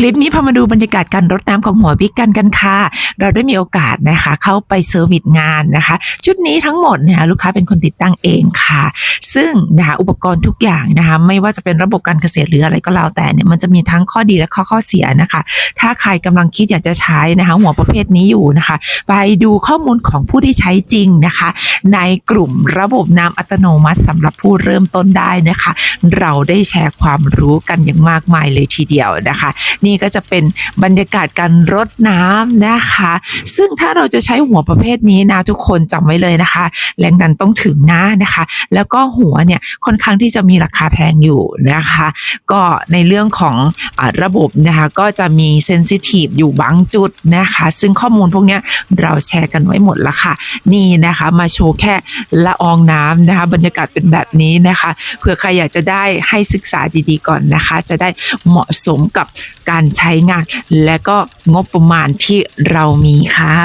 คลิปนี้พามาดูบรรยากาศการรดน้ำของหัวบิ๊กกันกันค่ะ เราได้มีโอกาสนะคะ เข้าไปเซอร์วิสงานนะคะ ชุดนี้ทั้งหมดนะคะลูกค้าเป็นคนติดตั้งเองค่ะ ซึ่งนะคะอุปกรณ์ทุกอย่างนะคะ ไม่ว่าจะเป็นระบบการเกษตรหรืออะไรก็แล้วแต่เนี่ยมันจะมีทั้งข้อดีและข้อข้อเสียนะคะ ถ้าใครกำลังคิดอยากจะใช้นะคะ หัวประเภทนี้อยู่นะคะ ไปดูข้อมูลของผู้ที่ใช้จริงนะคะ ในกลุ่มระบบน้ำอัตโนมัติสำหรับผู้เริ่มต้นได้นะคะ เราได้แชร์ความรู้กันอย่างมากมายเลยทีเดียวนะคะนี่ก็จะเป็นบรรยากาศการรดน้ำนะคะ ซึ่งถ้าเราจะใช้หัวประเภทนี้นะทุกคนจำไว้เลยนะคะ แรงดันต้องถึงนะนะคะ แล้วก็หัวเนี่ยค่อนข้างที่จะมีราคาแพงอยู่นะคะ ก็ในเรื่องของอาระบบนะคะก็จะมีเซนซิทีฟอยู่บางจุดนะคะ ซึ่งข้อมูลพวกนี้เราแชร์กันไว้หมดแล้วค่ะ นี่นะคะมาโชว์แค่ละอองน้ำนะคะบรรยากาศเป็นแบบนี้นะคะเผื่อใครอยากจะได้ให้ศึกษาดีๆก่อนนะคะ จะได้เหมาะสมกับการการใช้งาน และก็งบประมาณที่เรามีค่ะ